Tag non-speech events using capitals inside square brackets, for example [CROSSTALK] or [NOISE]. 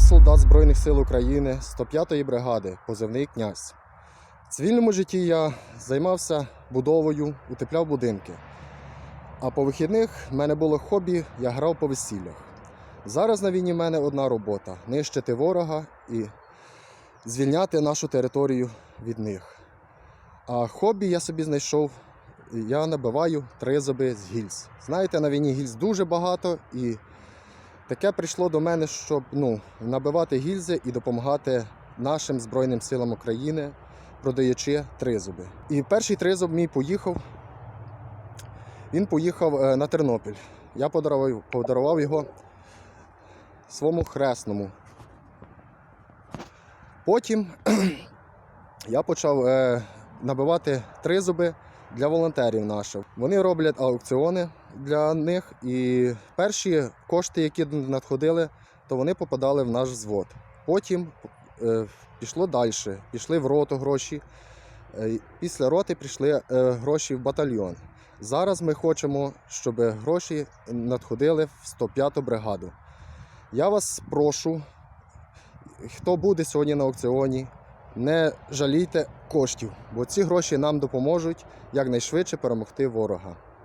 солдат Збройних сил України 105-ї бригади, позивний князь. В цивільному житті я займався будовою, утепляв будинки. А по вихідних в мене було хобі, я грав по весіллях. Зараз на війні в мене одна робота нищити ворога і звільняти нашу територію від них. А хобі я собі знайшов. Я набиваю тризоби з гільз. Знаєте, на війні гільз дуже багато, і таке прийшло до мене, щоб ну, набивати гільзи і допомагати нашим Збройним силам України, продаючи тризоби. І перший тризуб мій поїхав. Він поїхав е, на Тернопіль. Я подарував, подарував його своєму хресному. Потім [CLEARS THROAT] я почав е, набивати тризуби для волонтерів наших. Вони роблять аукціони для них, і перші кошти, які надходили, то вони попадали в наш взвод. Потім е, пішло далі, пішли в роту гроші. Е, Після роти прийшли е, гроші в батальйон. Зараз ми хочемо, щоб гроші надходили в 105-ту бригаду. Я вас прошу, хто буде сьогодні на аукціоні, не жалійте коштів, бо ці гроші нам допоможуть якнайшвидше перемогти ворога.